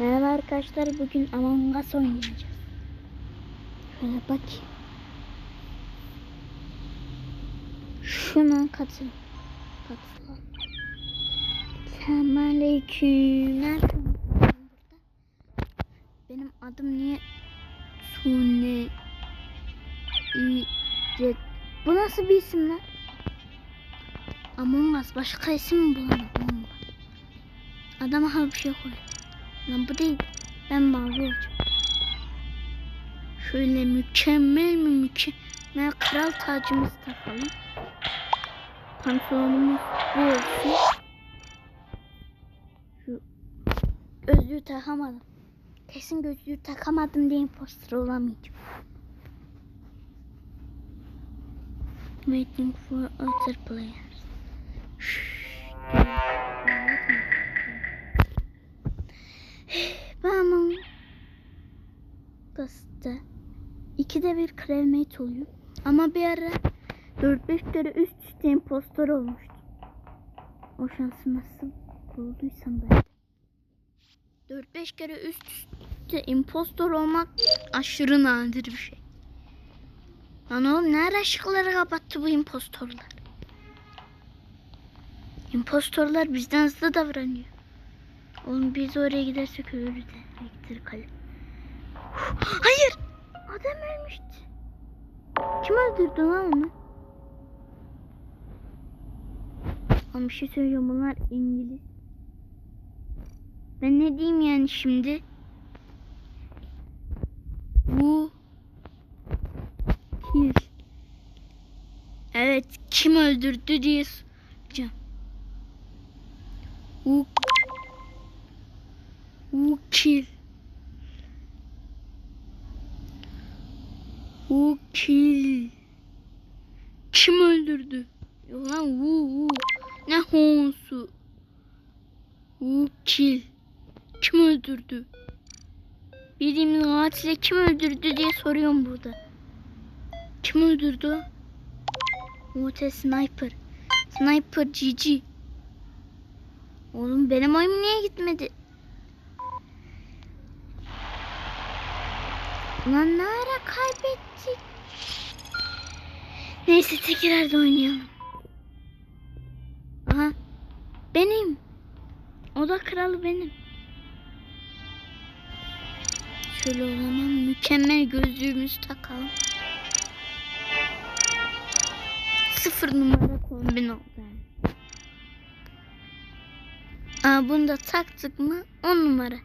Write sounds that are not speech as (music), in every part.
Merhaba arkadaşlar bugün Among Us oynayacağız. Şöyle bakayım. Şuna katıl. Katıl. Selamünaleyküm. Benim adım niye Sune İcet. Bu nasıl bir isim lan? Among Us. Başka isim mi bulamadım? Adama her bir şey koy. Lan bu değil. Ben mavi olacağım. Şöyle mükemmel mi mükemmel kral tacımızı takalım. Pantolonumuz bu olsun. Şu gözlüğü takamadım. Kesin gözlüğü takamadım diye imposter olamayacağım. Waiting for other players. Şşş. Ben Gazete. İkide bir crewmate oluyor. Ama bir ara 4-5 kere üst üste impostor olmuştu. O şansı nasıl bulduysam ben. 4-5 kere üst üste impostor olmak aşırı nadir bir şey. Lan oğlum ne ara ışıkları kapattı bu impostorlar? Impostorlar bizden hızlı davranıyor. Oğlum biz oraya gidersek ölürüz. Elektrik kale. (gasps) Hayır. Adam ölmüştü. Kim öldürdü lan onu? Ama bir şey söyleyeceğim bunlar İngiliz. Ben ne diyeyim yani şimdi? Bu kim? Evet kim öldürdü diye soracağım. Bu Who kill? Kim öldürdü? Lan who who. Ne honsu? Kill? Kim öldürdü? Bildiğimiz katile kim öldürdü diye soruyorum burada. Kim öldürdü? Mute sniper. Sniper GG. Oğlum benim oyum niye gitmedi? Lan ne ara kaybettik? Neyse tekrar da oynayalım. Aha. Benim. O da kralı benim. Şöyle o zaman mükemmel gözlüğümüzü takalım. Sıfır numara kombin oldu. Aa, bunu da taktık mı on numara.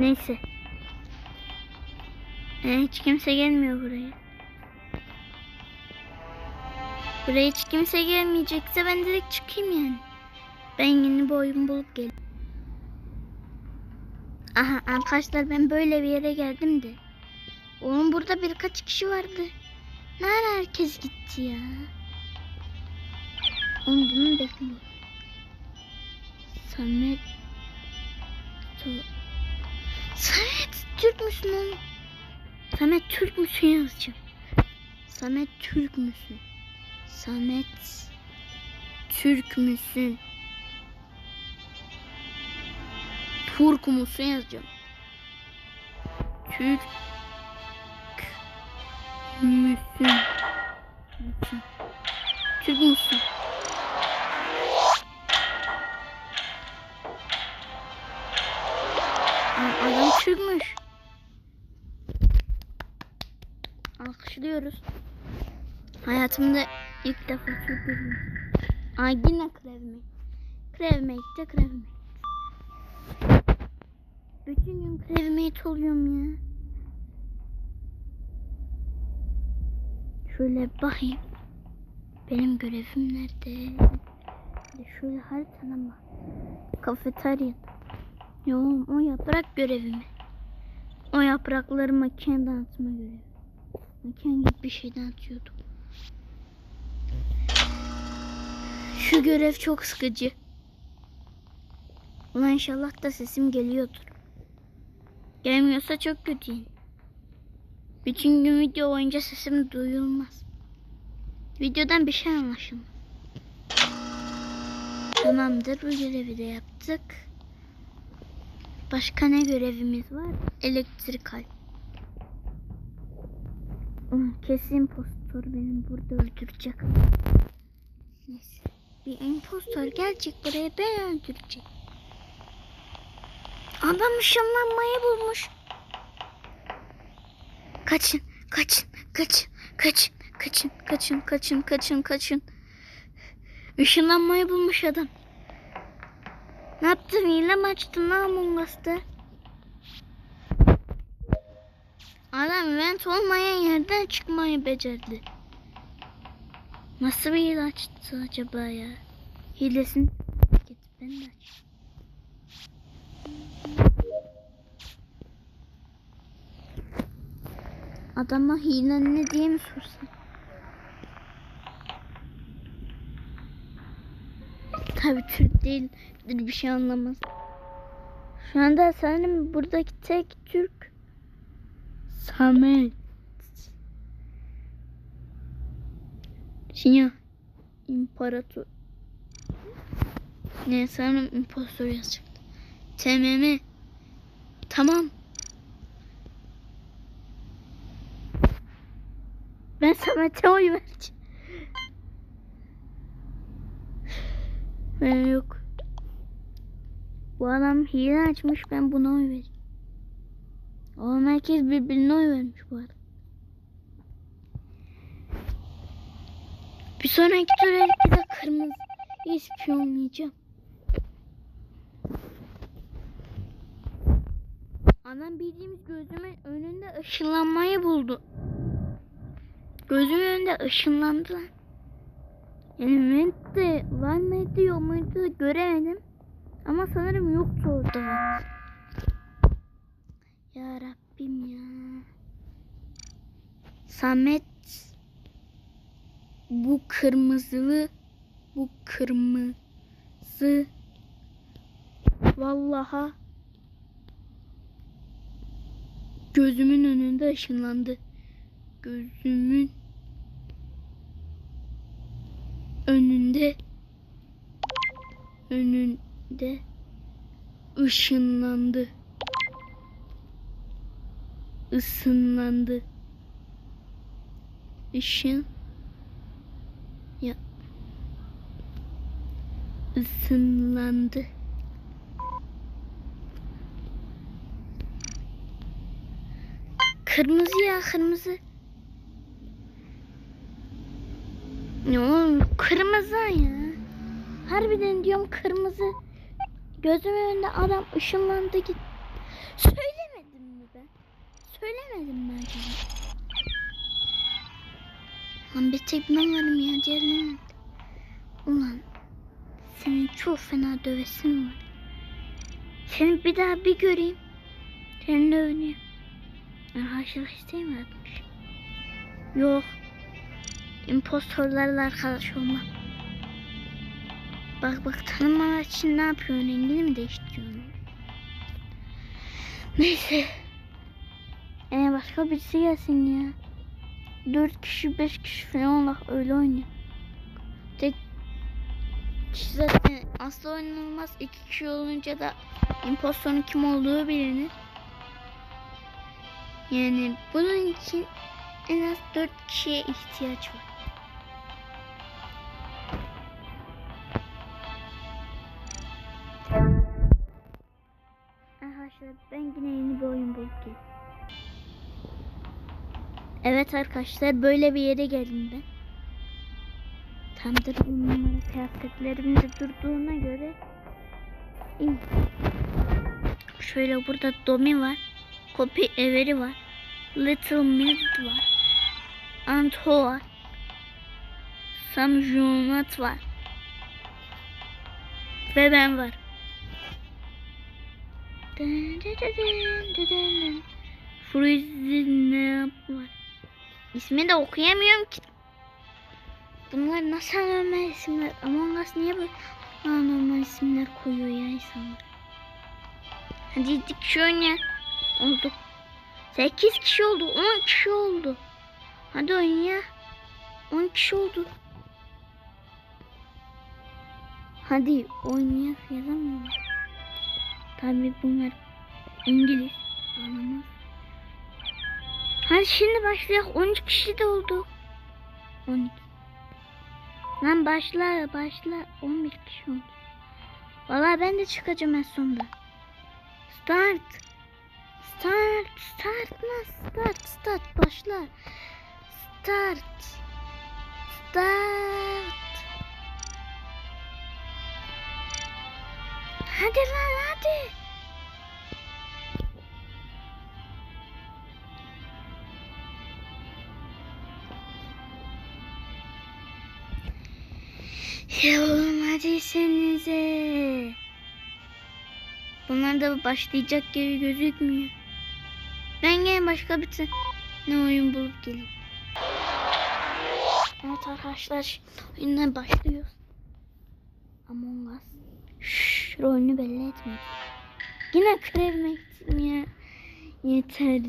Neyse. Ee, hiç kimse gelmiyor buraya. Buraya hiç kimse gelmeyecekse ben direkt çıkayım yani. Ben yeni bir oyun bulup geleyim. Aha arkadaşlar ben böyle bir yere geldim de. Oğlum burada birkaç kişi vardı. Nerede herkes gitti ya? Oğlum bunu bekliyor. Samet Samet Türk müsün oğlum? Samet Türk müsün yazacağım. Samet Türk müsün? Samet Türk müsün? Turk musun yazacağım. Türk? Müsün? Türk müsün? Türkmüş. Alkışlıyoruz. Hayatımda ilk defa görüyorum. Aa yine krevmek. Krevmek de krevmek. Bütün gün krevmek oluyorum ya. Şöyle bakayım. Benim görevim nerede? Şöyle haritadan bak. Kafeteryada. Yo o yaprak görevimi. O yaprakları makineden atma görevi. Makine gibi bir şeyden atıyordum. Şu görev çok sıkıcı. Ulan inşallah da sesim geliyordur. Gelmiyorsa çok kötü. Bütün gün video boyunca sesim duyulmaz. Videodan bir şey anlaşıldı. Tamamdır bu görevi de yaptık. Başka ne görevimiz var? Elektrikal. Kesin impostor beni burada öldürecek. Neyse. Bir impostor gelecek buraya beni öldürecek. Adam ışınlanmayı bulmuş. Kaçın, kaçın, kaçın, kaçın, kaçın, kaçın, kaçın, kaçın, kaçın. Işınlanmayı bulmuş adam. Ne yaptın? Hile mi açtın lan Among Us'ta? Adam event olmayan yerden çıkmayı becerdi. Nasıl bir hile açtı acaba ya? Hilesini git ben de aç. Adama hile ne diye mi sorsam? Tabii Türk değildir bir şey anlamaz. Şu anda sanırım buradaki tek Türk Samet. Şinya İmparator. Ne sanırım impostor yazacaktı. TMM. Tamam. Ben Samet'e oy vereceğim. Ben yok. Bu adam hile açmış ben buna oy vereceğim. Oğlum herkes birbirine oy vermiş bu arada. Bir sonraki tur herkese kırmızı ispiyonlayacağım. Anam bildiğimiz gözümün önünde ışınlanmayı buldu. Gözümün önünde ışınlandı lan. De var mıydı yok muydu göremedim. Ama sanırım yoktu orada. Ya Rabbim ya. Samet bu kırmızılı bu kırmızı vallaha gözümün önünde ışınlandı. Gözümün önünde önünde ışınlandı. Isınlandı. Işın ya ısınlandı. Kırmızı ya kırmızı. Ne oğlum kırmızı ya. Harbiden diyorum kırmızı. Gözümün önünde adam ışınlandı git. Söylemedim mi ben? Söylemedim mi acaba? Lan bir tek ben varım ya nerede? Ulan senin çok fena dövesin var. Seni bir daha bir göreyim. Oynayayım. Arkadaşlık isteği mi atmış? Yok. İmpostorlarla arkadaş olmam. Bak bak tanımalar için ne yapıyorsun? Rengini mi değiştiriyorsun? Neyse. Ee, başka birisi gelsin ya. 4 kişi 5 kişi falan öyle oynuyor. Tek kişi zaten asla oynanılmaz. 2 kişi olunca da impostorun kim olduğu bilinir. Yani bunun için en az 4 kişiye ihtiyaç var. Arkadaşlar ben yine yeni bir oyun buldum. Evet arkadaşlar böyle bir yere geldim ben. Tamdır bunların kıyafetlerim de durduğuna göre iyi. Şöyle burada Domi var. Copy Everi var. Little Mild var. Anto var. Sam Junat var. Ve ben var. Freezing var. İsmi de okuyamıyorum ki. Bunlar nasıl normal isimler? Among Us niye böyle normal isimler koyuyor ya insanlar? Hadi 7 kişi oynayalım. Oldu. 8 kişi oldu. 10 kişi oldu. Hadi oyna. 10 kişi oldu. Hadi oynayalım yazamıyorum. Tabii bunlar İngiliz. Anlamaz. Hadi şimdi başlayalım. 13 kişi de oldu. 12. Lan başla başla. 11 kişi oldu. Vallahi ben de çıkacağım en sonunda. Start. Start. Start lan. Start. Start. Başla. Start. Start. Hadi lan hadi. Ya hadi senize. Bunlar da başlayacak gibi gözükmüyor. Ben gene başka bir ne oyun bulup geleyim. Evet arkadaşlar oyuna başlıyoruz. Among Us. Şşş rolünü belli etme. Yine krevmektim ya. Yeter.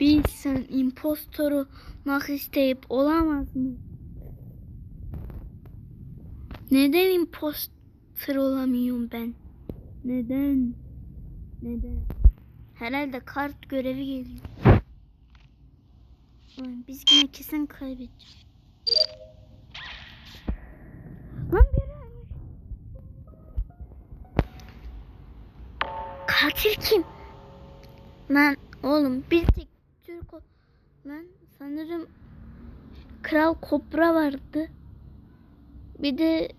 Bir sen impostor olmak isteyip olamaz mı? Neden impostor olamıyorum ben? Neden? Neden? Herhalde kart görevi geliyor. Biz yine kesin kaybedeceğiz. Kim? Lan oğlum bir tek Türk. Lan sanırım Kral Kobra vardı. Bir de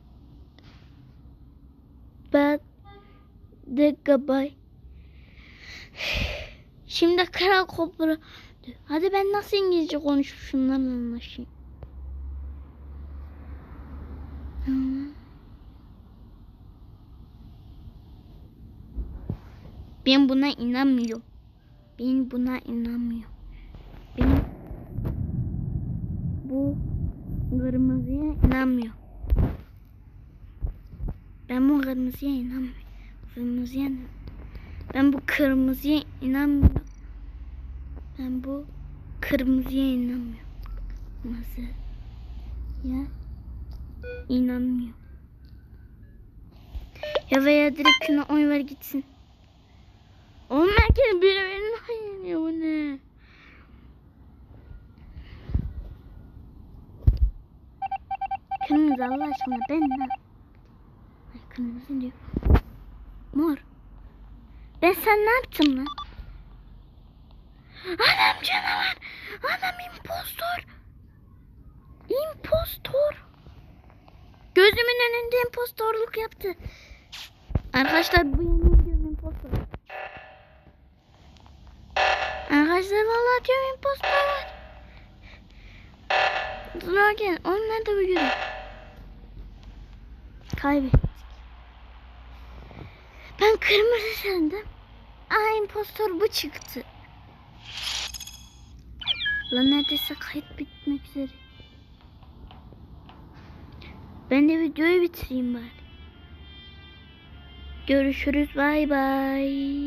Bad the Gabay. Şimdi Kral Kobra. Hadi ben nasıl İngilizce konuşup şunlarla anlaşayım. Tamam. Ben buna inanmıyorum. Ben buna inanmıyorum. Ben bu kırmızıya inanmıyorum. Ben bu kırmızıya inanmıyorum. Kırmızıya inanmıyorum. Ben bu kırmızıya inanmıyorum. Ben bu kırmızıya inanmıyorum. Nasıl? Ya inanmıyorum. Ya veya direkt şuna oy ver gitsin. Oğlum herkes biri benim oynuyor bu ne? Kırmızı Allah aşkına ben ne? Ay kırmızı diyor. Mor. Ben sen ne yaptım lan? Anam canavar. Anam impostor. İmpostor. Gözümün önünde impostorluk yaptı. Arkadaşlar bu Arkadaşlar vallahi diyorum impostor var. Dur gel. Onun nerede yürü? Kaybettik. Ben kırmızı sandım. Aa impostor bu çıktı. Lan neredeyse kayıt bitmek üzere. Ben de videoyu bitireyim bari. Görüşürüz bay bay.